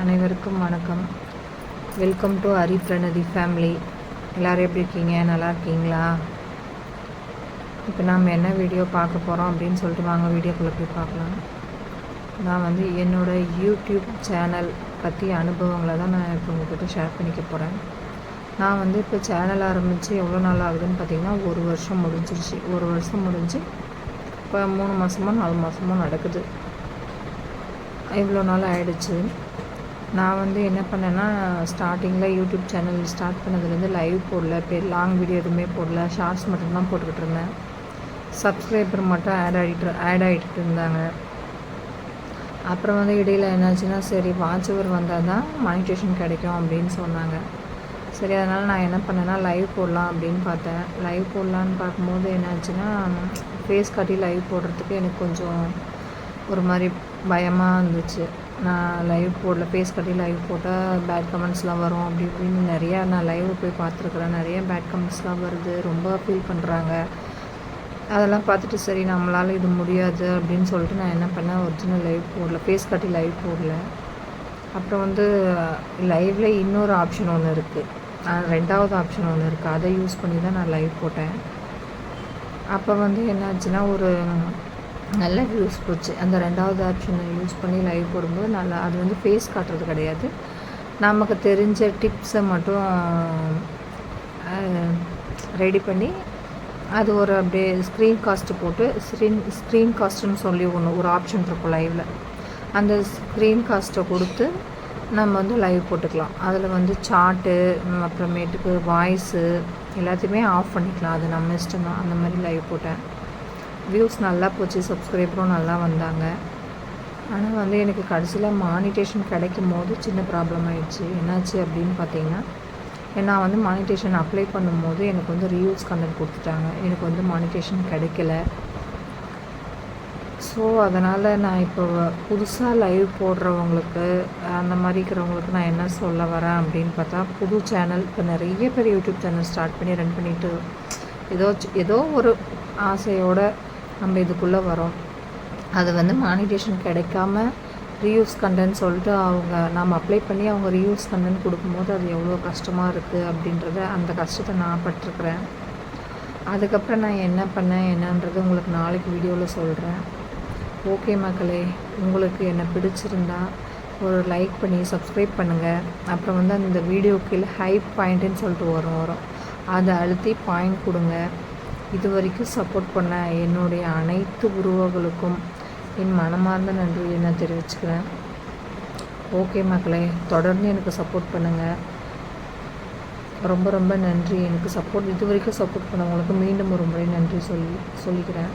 அனைவருக்கும் வணக்கம். Welcome to Hari Pranathi family எல்லோரும் எப்படி இருக்கீங்க? நல்லா இருக்கீங்களா? இப்போ நாம் என்ன வீடியோ பார்க்க போகிறோம் அப்படின்னு சொல்லிட்டு வாங்க வீடியோக்குள்ளே போய் பார்க்கலாம். நான் வந்து என்னோடய யூடியூப் சேனல் பற்றி அனுபவங்களை தான் நான் இப்போ உங்கள்கிட்ட ஷேர் பண்ணிக்க போகிறேன் நான் வந்து இப்போ சேனல் ஆரம்பித்து எவ்வளோ நாள் ஆகுதுன்னு பார்த்திங்கன்னா ஒரு வருஷம் முடிஞ்சிருச்சு. ஒரு வருஷம் முடிஞ்சு இப்போ மூணு மாதமோ நாலு மாதமோ நடக்குது. இவ்வளோ நாள் ஆயிடுச்சு. நான் வந்து என்ன பண்ணேன்னா ஸ்டார்டிங்கில் யூடியூப் சேனல் ஸ்டார்ட் பண்ணதுலேருந்து லைவ் போடல பேர் லாங் வீடியோ எதுவுமே போடல ஷார்ட்ஸ் மட்டும்தான் போட்டுக்கிட்டு இருந்தேன். சப்ஸ்கிரைபர் மட்டும் ஆட் ஆகிட்டு ஆட் ஆகிட்டு இருந்தாங்க. அப்புறம் வந்து இடையில் என்னாச்சுன்னா சரி வாட்ச் வந்தால் தான் மானிட்டேஷன் கிடைக்கும் அப்படின்னு சொன்னாங்க. சரி அதனால் நான் என்ன பண்ணேன்னா லைவ் போடலாம் அப்படின்னு பார்த்தேன். லைவ் போடலான்னு பார்க்கும்போது என்னாச்சுன்னா ஃபேஸ் காட்டி லைவ் போடுறதுக்கு எனக்கு கொஞ்சம் ஒரு மாதிரி பயமாக இருந்துச்சு. நான் லைவ் போடல. ஃபேஸ் கட்டி லைவ் போட்டால் பேட் கமெண்ட்ஸ்லாம் வரும். அப்படி இப்படின்னு நிறையா நான் லைவ் போய் பார்த்துருக்குறேன். நிறைய பேட் கமெண்ட்ஸ்லாம் வருது. ரொம்ப ஃபீல் பண்ணுறாங்க அதெல்லாம் பார்த்துட்டு சரி நம்மளால் இது முடியாது அப்படின்னு சொல்லிட்டு நான் என்ன பண்ணேன்? ஒரிஜினல் லைவ் போடல. ஃபேஸ் கட்டி லைவ் போடல. அப்புறம் வந்து லைவில் இன்னொரு ஆப்ஷன் ஒன்று இருக்குது ரெண்டாவது ஆப்ஷன் ஒன்று இருக்குது அதை யூஸ் பண்ணி தான் நான் லைவ் போட்டேன். அப்போ வந்து என்னாச்சுன்னா ஒரு நல்ல வியூஸ் போச்சு. அந்த ரெண்டாவது ஆப்ஷனை யூஸ் பண்ணி லைவ் போடும்போது நல்லா அது வந்து ஃபேஸ் காட்டுறது கிடையாது. நமக்கு தெரிஞ்ச டிப்ஸை மட்டும் ரெடி பண்ணி அது ஒரு அப்படியே ஸ்க்ரீன் காஸ்ட்டு போட்டு ஸ்க்ரீன் ஸ்க்ரீன் காஸ்ட்டுன்னு சொல்லி ஒன்று ஒரு ஆப்ஷன் இருக்கும் லைவில் அந்த ஸ்க்ரீன் காஸ்ட்டை கொடுத்து நம்ம வந்து லைவ் போட்டுக்கலாம். அதில் வந்து சார்ட்டு அப்புறமேட்டுக்கு வாய்ஸு எல்லாத்தையுமே ஆஃப் பண்ணிக்கலாம். அது நம்ம இஷ்டம் தான் அந்த மாதிரி லைவ் போட்டேன். வியூஸ் நல்லா போச்சு சப்ஸ்கிரைபரும் நல்லா வந்தாங்க. ஆனால் வந்து எனக்கு கடைசியில் மானிட்டேஷன் கிடைக்கும் போது சின்ன ப்ராப்ளம் ஆயிடுச்சு. என்னாச்சு அப்படின்னு பார்த்தீங்கன்னா நான் வந்து மானிட்டேஷன் அப்ளை பண்ணும்போது எனக்கு வந்து ரீயூஸ் கண்டென்ட் கொடுத்துட்டாங்க. எனக்கு வந்து மானிட்டேஷன் கிடைக்கல. ஸோ அதனால் நான் இப்போ புதுசாக லைவ் போடுறவங்களுக்கு அந்த மாதிரி இருக்கிறவங்களுக்கு நான் என்ன சொல்ல வரேன் அப்படின்னு பார்த்தா புது சேனல் இப்போ நிறைய பேர் யூடியூப் சேனல் ஸ்டார்ட் பண்ணி ரன் பண்ணிவிட்டு ஏதோ ஏதோ ஒரு ஆசையோடு நம்ம இதுக்குள்ளே வரோம். அது வந்து மானிட்டேஷன் கிடைக்காம ரீயூஸ் கண்டென்ட் சொல்லிட்டு அவங்க நாம் அப்ளை பண்ணி அவங்க ரீயூஸ் கண்டென்ட் கொடுக்கும்போது அது எவ்வளோ கஷ்டமாக இருக்குது அப்படின்றத அந்த கஷ்டத்தை நான் பட்டிருக்கிறேன். அதுக்கப்புறம் நான் என்ன பண்ணேன் என்னன்றது உங்களுக்கு நாளைக்கு வீடியோவில் சொல்கிறேன் ஓகே மக்களே உங்களுக்கு என்ன பிடிச்சிருந்தா ஒரு லைக் பண்ணி சப்ஸ்கிரைப் பண்ணுங்கள் அப்புறம் வந்து அந்த வீடியோ கீழே ஹைப் பாயிண்ட்டுன்னு சொல்லிட்டு வரும் வரும். அதை அழுத்தி பாயிண்ட் கொடுங்க. இது வரைக்கும் சப்போர்ட் பண்ண என்னுடைய அனைத்து உருவங்களுக்கும் என் மனமார்ந்த நன்றியை நான் தெரிவிச்சுக்கிறேன். ஓகே மக்களே தொடர்ந்து எனக்கு சப்போர்ட் பண்ணுங்கள் ரொம்ப ரொம்ப நன்றி. எனக்கு சப்போர்ட் இது வரைக்கும் சப்போர்ட் பண்ணவங்களுக்கு மீண்டும் ஒரு முறை நன்றி சொல்லி சொல்லிக்கிறேன்.